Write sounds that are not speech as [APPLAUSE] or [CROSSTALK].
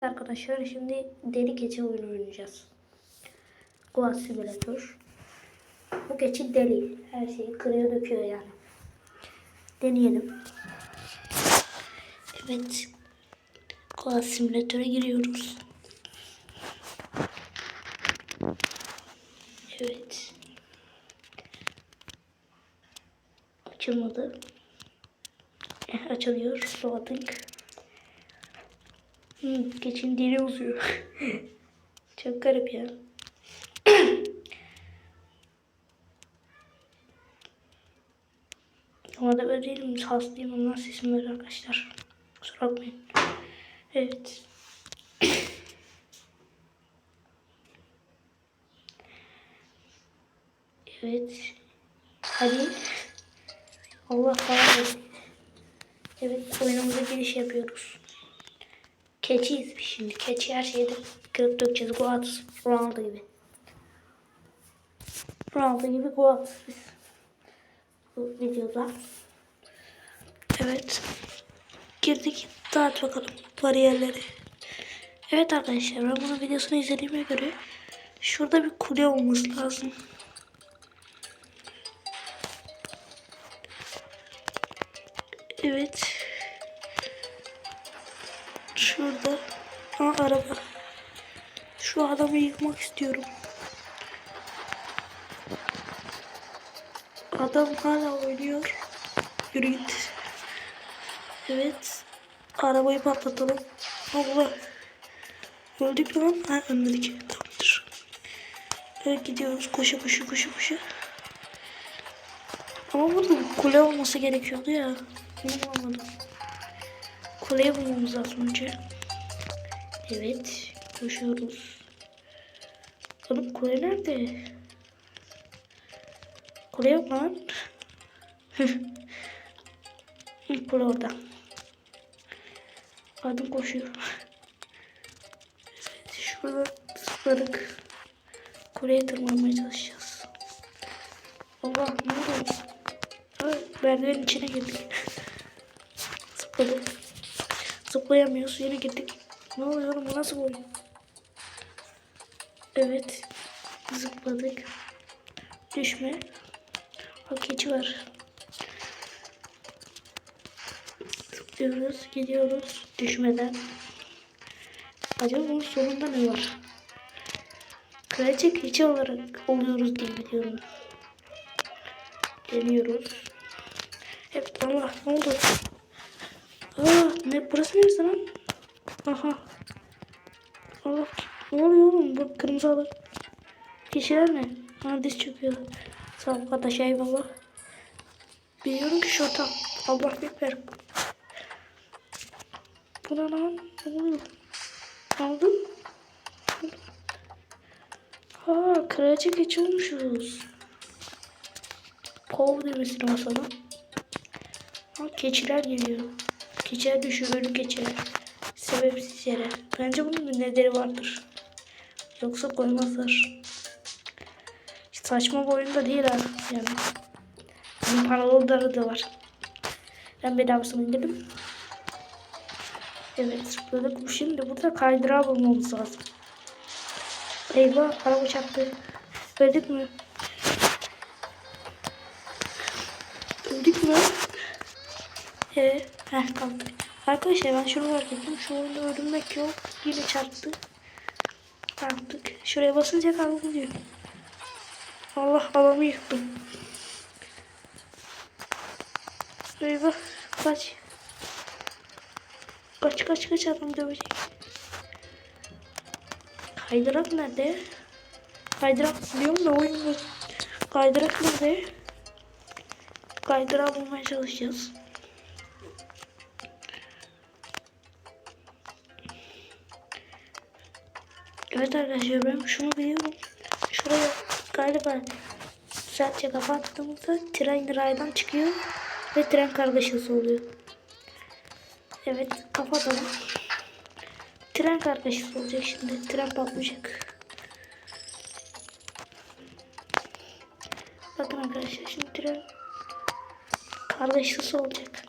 Arkadaşlar şimdi deli keçi oyunu oynayacağız. Goat Simulator. Bu keçi deli. Her şeyi kırıyor döküyor yani. Deneyelim. Evet. Goat Simulator'a giriyoruz. Evet. Açılmadı. Eh, açılıyor. Loading. Hmm, geçin dili uzuyor. [LAUGHS] Çok garip ya. [CLEARS THROAT] Ama da böyle değilim. Hastayım ondan sesim böyle arkadaşlar. Kusura bakmayın. Evet. [CLEARS THROAT] Evet. Hadi. Allah kahretsin. Evet oyunumuza giriş yapıyoruz. Keçiyiz biz şimdi. Keçi her şeyde kırıp dökeceğiz. Goat Ronaldo gibi. Ronaldo gibi Goat biz. Bu videoda. Evet. Girdik. Dağıt bakalım bariyerleri. Evet arkadaşlar ben bunun videosunu izlediğime göre şurada bir kule olması lazım. Evet. Şurada. Aa araba. Şu adamı yıkmak istiyorum. Adam hala oynuyor. Yürü git. Evet. Arabayı patlatalım. Allah. Öldük lan? Ha ölmedik. Tamamdır. Evet gidiyoruz. Koşa koşa koşa koşa. Ama burada kule olması gerekiyordu ya. Bunu bulamadım. Kuleyi bulmamız lazım önce. Evet. Koşuyoruz. Oğlum kule nerede? Kule yok lan. [LAUGHS] Kule orada. Adım koşuyor. Evet, şurada zıpladık. Kuleye tırmanmaya çalışacağız. Allah ne? Ay, merdivenin içine girdik. [LAUGHS] Zıpladık. Zıplayamıyoruz. Yine gittik. Ne oluyor oğlum? Bu nasıl oyun? Evet. Zıpladık. Düşme. Bak keçi var. Zıplıyoruz. Gidiyoruz. Düşmeden. Acaba bunun sonunda ne var? Kraliçe keçi olarak oluyoruz diye biliyorum. Deniyoruz. Evet Allah ne oldu? Aa, ne burası neresi lan? Aha. Allah ne oluyor oğlum? Bu kırmızı alı. Kişiler ne? Ha diz çöküyor. Sağ ol kardeş eyvallah. Biliyorum ki şorta. Allah bekler. Bu ne lan? Ne oluyor? Oldu? Ha kraliçe keçi olmuşuz. Kov demesine basalım. Ha keçiler geliyor. Keçiler düşüyor ölü keçiler. Sebepsiz yere. Bence bunun bir nedeni vardır. Yoksa koymazlar. Saçma bir oyun da değil ha. Yani. Bunun paraları da var. Ben bedavasını indirdim. Evet zıpladık. Şimdi burada kaydırağı bulmamız lazım. Eyvah araba çarptı. Öldük mü? Öldük mü? Ee, heh kaldık. Arkadaşlar ben şunu ettim. Şu oyunda ölmek yok. Yine çarptı. Kalktık. Şuraya basınca kalkılıyor. Allah adamı yıktım. Eyvah. Kaç. Kaç kaç kaç adam dövecek. Kaydırak nerede? Kaydırak biliyorum da oyun. Kaydırak nerede? Kaydırak bulmaya çalışacağız. Evet arkadaşlar ben şunu biliyorum. Şuraya galiba sertçe kapattığımızda tren raydan çıkıyor ve tren kargaşası oluyor. Evet kapatalım. Tren kargaşası olacak şimdi. Tren patlayacak. Bakın arkadaşlar şimdi tren kargaşası olacak.